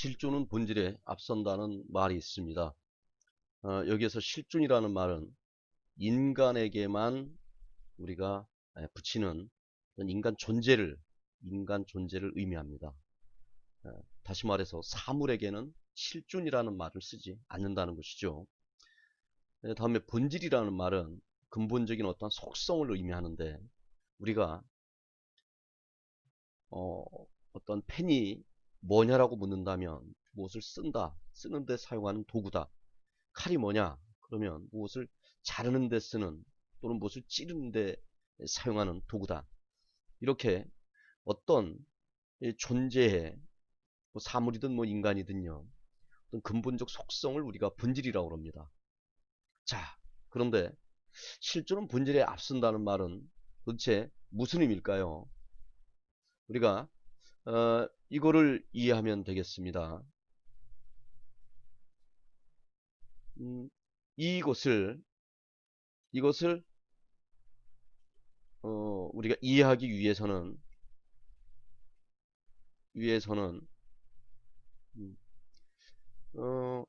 실존은 본질에 앞선다는 말이 있습니다. 어, 여기에서 실존이라는 말은 인간에게만 우리가 에, 붙이는 인간 존재를 인간 존재를 의미합니다. 에, 다시 말해서 사물에게는 실존이라는 말을 쓰지 않는다는 것이죠. 에, 다음에 본질이라는 말은 근본적인 어떤 속성을 의미하는데 우리가 어, 어떤 펜이 뭐냐라고 묻는다면 무엇을 쓴다, 쓰는데 사용하는 도구다. 칼이 뭐냐? 그러면 무엇을 자르는 데 쓰는 또는 무엇을 찌르는 데 사용하는 도구다. 이렇게 어떤 존재의 뭐 사물이든 뭐 인간이든요. 어떤 근본적 속성을 우리가 본질이라고 합니다. 자, 그런데 실존은 본질에 앞선다는 말은 도대체 무슨 의미일까요? 우리가 어, 이거를 이해하면 되겠습니다. 음, 이것을 이것을 어, 우리가 이해하기 위해서는 위해서는 음, 어,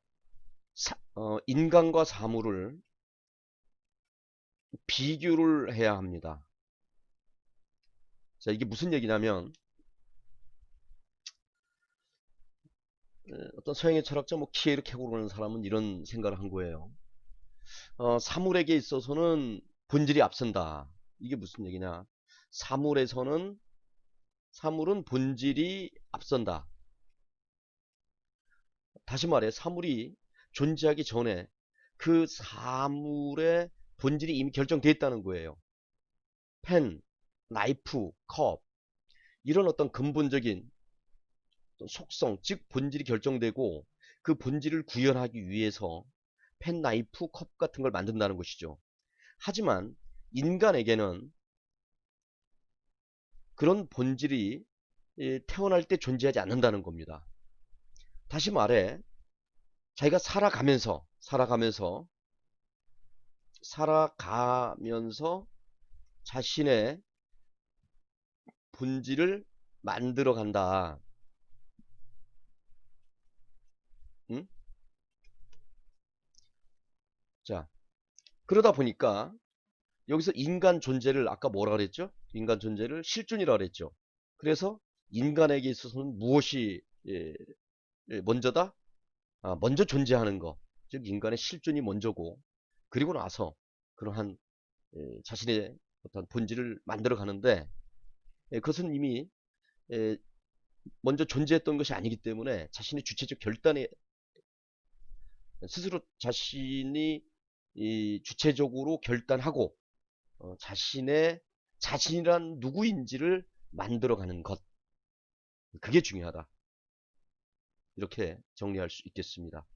사, 어, 인간과 사물을 비교를 해야 합니다. 자, 이게 무슨 얘기냐면 어떤 서양의 철학자 뭐 키에르 케고르라는 사람은 이런 생각을 한 거예요. 어, 사물에게 있어서는 본질이 앞선다. 이게 무슨 얘기냐? 사물에서는 사물은 본질이 앞선다. 다시 말해 사물이 존재하기 전에 그 사물의 본질이 이미 결정되어 있다는 거예요. 펜, 나이프, 컵 이런 어떤 근본적인 속성, 즉 본질이 결정되고 그 본질을 구현하기 위해서 펜, 나이프, 컵 같은 걸 만든다는 것이죠. 하지만 인간에게는 그런 본질이 태어날 때 존재하지 않는다는 겁니다. 다시 말해 자기가 살아가면서 살아가면서 살아가면서 자신의 본질을 만들어 간다. 응? 자, 그러다 보니까 여기서 인간 존재를 아까 뭐라 그랬죠? 인간 존재를 실존이라 그랬죠. 그래서 인간에게 있어서는 무엇이 예, 예, 먼저다? 아, 먼저 존재하는 거. 즉 인간의 실존이 먼저고 그리고 나서 그러한 예, 자신의 어떤 본질을 만들어 가는데 예, 그것은 이미 예, 먼저 존재했던 것이 아니기 때문에 자신의 주체적 결단에 스스로 자신이 주체적으로 결단하고 어, 자신의 자신이란 누구인지를 만들어가는 것. 그게 중요하다. 이렇게 정리할 수 있겠습니다